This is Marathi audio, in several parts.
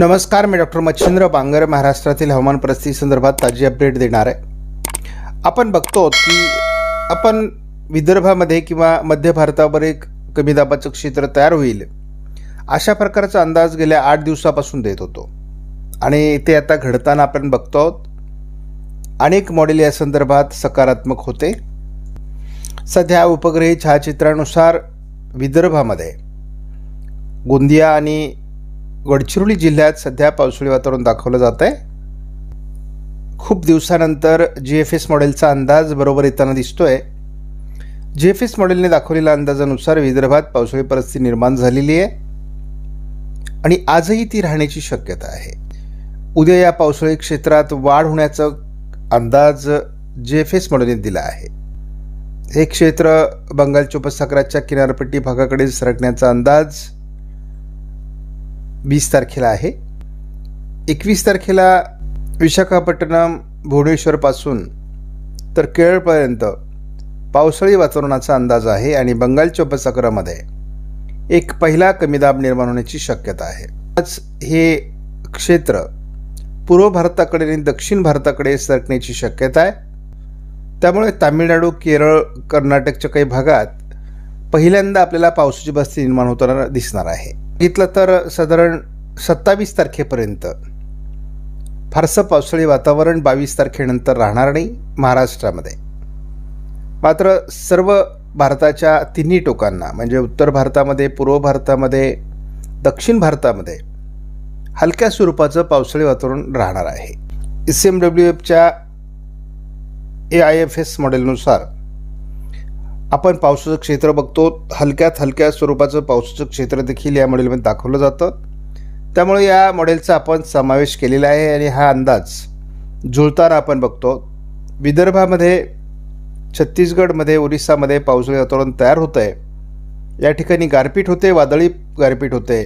नमस्कार मी डॉक्टर मच्छिंद्र बांगर महाराष्ट्रातील हवामान परिस्थिती संदर्भात ताजी अपडेट देणार आहे. आपण बघतो की आपण विदर्भामध्ये किंवा मध्य भारतावर एक कमी दाबाचं क्षेत्र तयार होईल अशा प्रकारचा अंदाज गेल्या आठ दिवसापासून देत होतो. आणि ते आता घडताना आपण बघतो आहोत. अनेक मॉडेल या संदर्भात सकारात्मक होते. सध्या उपग्रही छायाचित्रानुसार विदर्भामध्ये गोंदिया आणि गडचिरोली जिल्ह्यात सध्या पावसाळी वातावरण दाखवलं जात आहे. खूप दिवसानंतर जी एफ एस मॉडेलचा अंदाज बरोबर येताना दिसतोय. जी एफ एस मॉडेलने दाखवलेल्या अंदाजानुसार विदर्भात पावसाळी परिस्थिती निर्माण झालेली आहे. आणि आजही ती राहण्याची शक्यता आहे. उद्या या पावसाळी क्षेत्रात वाढ होण्याचा अंदाज जी एफ एस मॉडेलने दिला आहे. हे क्षेत्र बंगालच्या उपसागराच्या किनारपट्टी भागाकडे सरकण्याचा अंदाज वीस तारखेला आहे. एकवीस तारखेला विशाखापट्टणम भुवनेश्वरपासून तर केरळपर्यंत पावसाळी वातावरणाचा अंदाज आहे आणि बंगालच्या उपसागरामध्ये एक पहिला कमी दाब निर्माण होण्याची शक्यता आहे. आज हे क्षेत्र पूर्व भारताकडे आणि दक्षिण भारताकडे सरकण्याची शक्यता आहे. त्यामुळे तामिळनाडू केरळ कर्नाटकच्या काही भागात पहिल्यांदा आपल्याला पावसाची बस्ती निर्माण होताना दिसणार आहे. बघितलं तर साधारण सत्तावीस तारखेपर्यंत फारसं पावसाळी वातावरण बावीस तारखेनंतर राहणार नाही महाराष्ट्रामध्ये. मात्र सर्व भारताच्या तिन्ही टोकांना म्हणजे उत्तर भारतामध्ये पूर्व भारतामध्ये दक्षिण भारतामध्ये हलक्या स्वरूपाचं पावसाळी वातावरण राहणार आहे. एस एम डब्ल्यू एफच्या ए आय एफ एस मॉडेलनुसार आपण पावसाचं क्षेत्र बघतो हलक्यात हलक्या स्वरूपाचं पावसाचं क्षेत्र देखील या मॉडेलमध्ये दाखवलं जातं. त्यामुळे या मॉडेलचा आपण समावेश केलेला आहे आणि हा अंदाज जुळताना आपण बघतो. विदर्भामध्ये छत्तीसगडमध्ये ओरिसामध्ये पावसाळी वातावरण तयार होतं आहे या ठिकाणी गारपीट होते वादळी गारपीट होते.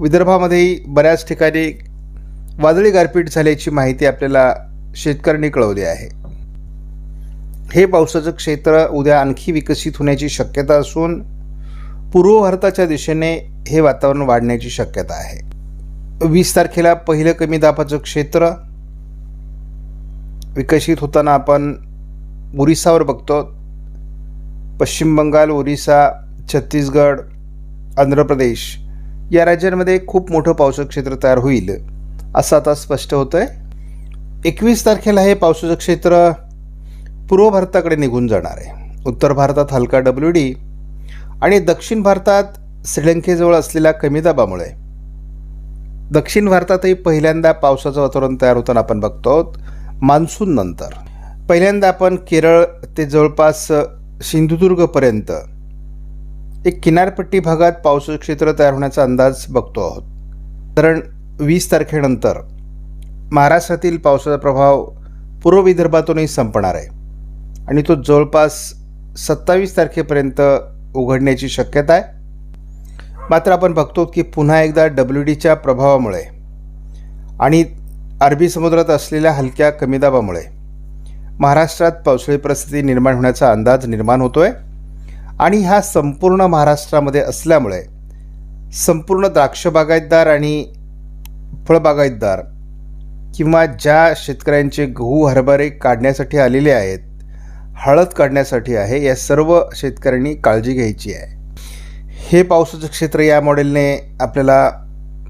विदर्भामध्येही बऱ्याच ठिकाणी वादळी गारपीट झाल्याची माहिती आपल्याला शेतकऱ्यांनी कळवली आहे. हे पावसाचं क्षेत्र उद्या आणखी विकसित होण्याची शक्यता असून पूर्व भारताच्या दिशेने हे वातावरण वाढण्याची शक्यता आहे. वीस तारखेला पहिलं कमी दाबाचं क्षेत्र विकसित होताना आपण ओरिसावर बघतो. पश्चिम बंगाल ओरिसा छत्तीसगड आंध्र प्रदेश या राज्यांमध्ये खूप मोठं पावसाचं क्षेत्र तयार होईल असं आता स्पष्ट होतं आहे एकवीस तारखेला हे पावसाचं क्षेत्र पूर्व भारताकडे निघून जाणार आहे. उत्तर भारतात हलका डब्ल्यू डी आणि दक्षिण भारतात श्रीलंकेजवळ असलेल्या कमी दाबामुळे. दक्षिण भारतातही पहिल्यांदा पावसाचं वातावरण तयार होताना आपण बघतो. मान्सून नंतर. पहिल्यांदा आपण केरळ ते जवळपास सिंधुदुर्गपर्यंत एक किनारपट्टी भागात पावसाचं क्षेत्र तयार होण्याचा अंदाज बघतो आहोत. कारण वीस तारखेनंतर महाराष्ट्रातील पावसाचा प्रभाव पूर्व विदर्भातूनही संपणार आहे. आणि तो जवळपास सत्तावीस तारखेपर्यंत उघडण्याची शक्यता आहे. मात्र आपण बघतो की पुन्हा एकदा डब्ल्यू डीच्या प्रभावामुळे आणि अरबी समुद्रात असलेल्या हलक्या कमी दाबामुळे महाराष्ट्रात पावसाळी परिस्थिती निर्माण होण्याचा अंदाज निर्माण होतो आहे आणि हा संपूर्ण महाराष्ट्रामध्ये असल्यामुळे संपूर्ण द्राक्ष बागायतदार आणि फळबागायतदार किंवा ज्या शेतकऱ्यांचे गहू हरभरे काढण्यासाठी आलेले आहेत हळद काढण्यासाठी आहे. या सर्व शेतकऱ्यांनी काळजी घ्यायची आहे. हे पावसाचं क्षेत्र या मॉडेलने आपल्याला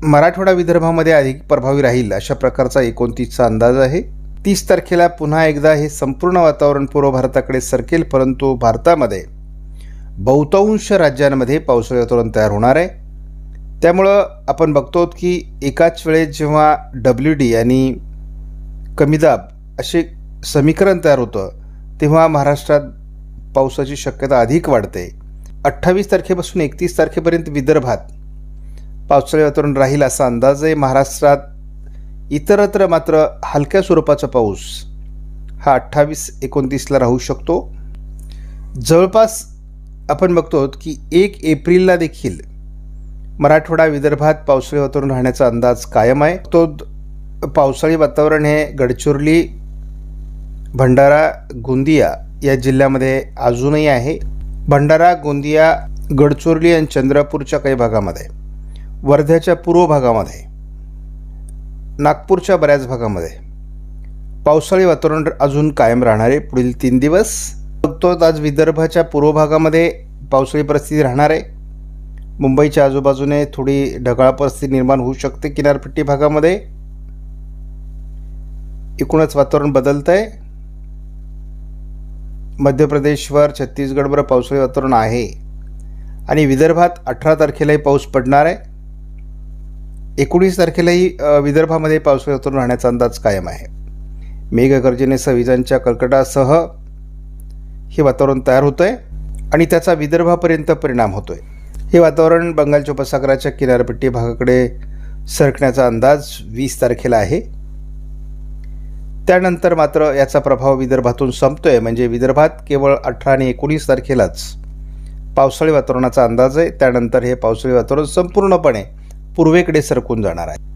मराठवाडा विदर्भामध्ये अधिक प्रभावी राहील अशा प्रकारचा एकोणतीसचा अंदाज आहे. तीस तारखेला पुन्हा एकदा हे संपूर्ण वातावरण पूर्व भारताकडे सरकेल परंतु भारतामध्ये बहुतांश राज्यांमध्ये पावसाळी वातावरण तयार होणार आहे. त्यामुळं आपण बघतो की एकाच वेळेस जेव्हा डब्ल्यू डी आणि कमी दाब असे समीकरण तयार होतं तेव्हा महाराष्ट्रात पावसाची शक्यता अधिक वाढते. अठ्ठावीस तारखेपासून एकतीस तारखेपर्यंत विदर्भात पावसाळी वातावरण राहील असा अंदाज आहे महाराष्ट्रात इतरत्र मात्र हलक्या स्वरूपाचा पाऊस हा अठ्ठावीस एकोणतीसला राहू शकतो. जवळपास आपण बघतो की एक एप्रिलला देखील मराठवाडा विदर्भात पावसाळी वातावरण राहण्याचा अंदाज कायम आहे. तो पावसाळी वातावरण हे गडचिरोली भंडारा गोंदिया या जिल्ह्यामध्ये अजूनही आहे. भंडारा गोंदिया गडचोरली आणि चंद्रपूरच्या काही भागामध्ये वर्ध्याच्या पूर्व भागामध्ये नागपूरच्या बऱ्याच भागामध्ये पावसाळी वातावरण अजून कायम राहणार. आहे पुढील तीन दिवस बघतोच आज विदर्भाच्या पूर्व भागामध्ये पावसाळी परिस्थिती राहणार. आहे मुंबईच्या आजूबाजूने थोडी ढगाळ परिस्थिती निर्माण होऊ शकते किनारपट्टी भागामध्ये. एकूणच वातावरण बदलतं आहे मध्य प्रदेशवर छत्तीसगडवर पावसाळी वातावरण आहे. आणि विदर्भात अठरा तारखेलाही पाऊस पडणार आहे. एकोणीस तारखेलाही विदर्भामध्ये पावसाळी वातावरण राहण्याचा अंदाज कायम आहे. मेघगर्जनेसह विजांच्या कर्कटासह हे वातावरण तयार होतं आहे आणि त्याचा विदर्भापर्यंत परिणाम होतो आहे हे वातावरण बंगालच्या उपसागराच्या किनारपट्टी भागाकडे सरकण्याचा अंदाज वीस तारखेला आहे. त्यानंतर मात्र याचा प्रभाव विदर्भातून संपतोय. म्हणजे विदर्भात केवळ अठरा आणि एकोणीस तारखेलाच पावसाळी वातावरणाचा अंदाज आहे. त्यानंतर हे पावसाळी वातावरण संपूर्णपणे पूर्वेकडे सरकून जाणार आहे.